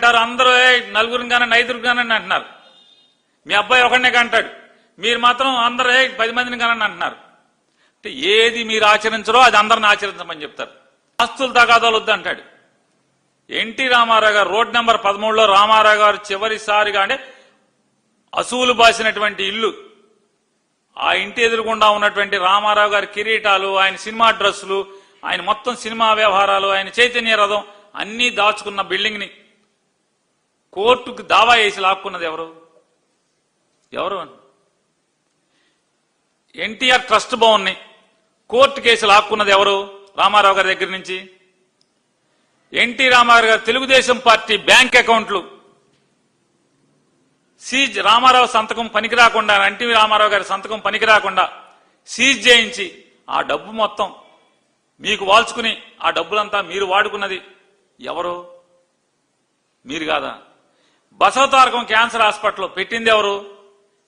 అంటారు అందరూ నలుగురిని కానీ ఐదుగురు కానీ అంటున్నారు. మీ అబ్బాయి ఒకడినే కంటాడు. మీరు మాత్రం అందరూ పది మందిని కానీ అంటున్నారు. అంటే ఏది మీరు ఆచరించరో అది అందరిని ఆచరించమని చెప్తారు. ఆస్తులు తగాదాలు వద్దు అంటాడు. ఎన్టీ రామారావు గారు రోడ్ నెంబర్ పదమూడులో రామారావు గారు చివరిసారిగా అంటే అసూలు బాసినటువంటి ఇల్లు. ఆ ఇంటి ఎదురుకుండా ఉన్నటువంటి రామారావు గారి కిరీటాలు ఆయన సినిమా డ్రెస్సులు ఆయన మొత్తం సినిమా వ్యవహారాలు ఆయన చైతన్య రథం అన్నీ దాచుకున్న బిల్డింగ్ని కోర్టుకు దావా వేసి లాక్కున్నది ఎవరు? ఎవరు? ఎన్టీఆర్ ట్రస్ట్ భవన్ని కోర్టు కేసు లాక్కున్నది ఎవరు? రామారావు గారి దగ్గర నుంచి. ఎన్టీ రామారావు గారు తెలుగుదేశం పార్టీ బ్యాంక్ అకౌంట్లు. సీజ్ రామారావు సంతకం పనికి రాకుండా ఎన్టీ రామారావు గారి సంతకం పనికి రాకుండా సీజ్ చేయించి ఆ డబ్బు మొత్తం మీకు వాల్చుకుని ఆ డబ్బులంతా మీరు వాడుకున్నది ఎవరు? మీరు కాదా? బసవతారకం క్యాన్సర్ హాస్పిటల్లో పెట్టింది ఎవరు?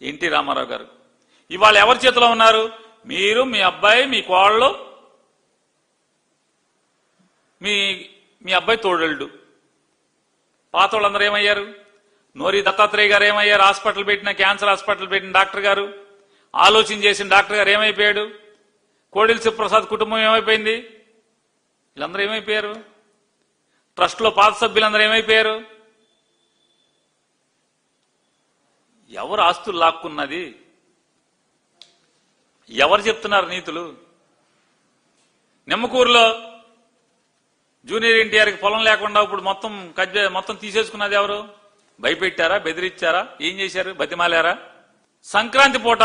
ఎన్టీ రామారావు గారు. ఇవాళ ఎవరి చేతిలో ఉన్నారు? మీరు మీ అబ్బాయి మీ కోళ్ళు మీ మీ అబ్బాయి తోడళ్ళు పాత వాళ్ళందరూ ఏమయ్యారు? నోరి దత్తాత్రేయ గారు ఏమయ్యారు? హాస్పిటల్ పెట్టిన క్యాన్సర్ హాస్పిటల్ పెట్టిన డాక్టర్ గారు? ఆలోచన చేసిన డాక్టర్ గారు ఏమైపోయాడు? కోడిల శివప్రసాద్ కుటుంబం ఏమైపోయింది? వీళ్ళందరూ ఏమైపోయారు? ట్రస్ట్లో పాత సభ్యులందరూ ఏమైపోయారు? ఎవరు ఆస్తులు లాక్కున్నది? ఎవరు చెప్తున్నారు నీతులు? నిమ్మకూరులో జూనియర్ ఎన్టీఆర్కి పొలం లేకుండా ఇప్పుడు మొత్తం కజ్జ మొత్తం తీసేసుకున్నది ఎవరు? భయపెట్టారా? బెదిరించారా ఏం చేశారు? బతిమాలారా? సంక్రాంతి పూట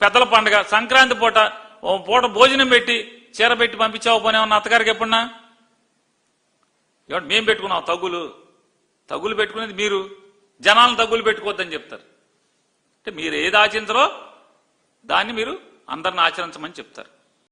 పెద్దల పండుగ సంక్రాంతి పూట ఓ పూట భోజనం పెట్టి చీర పెట్టి పంపించావు పోనీ ఉన్న అత్తగారికి ఎప్పుడన్నా? మేము పెట్టుకున్నాం తగులు. తగులు పెట్టుకునేది మీరు. జనాలను తగులు పెట్టుకోవద్దని చెప్తారు. అంటే మీరు ఏది ఆచరించరో దాన్ని మీరు అందరిని ఆచరించమని చెప్తారు.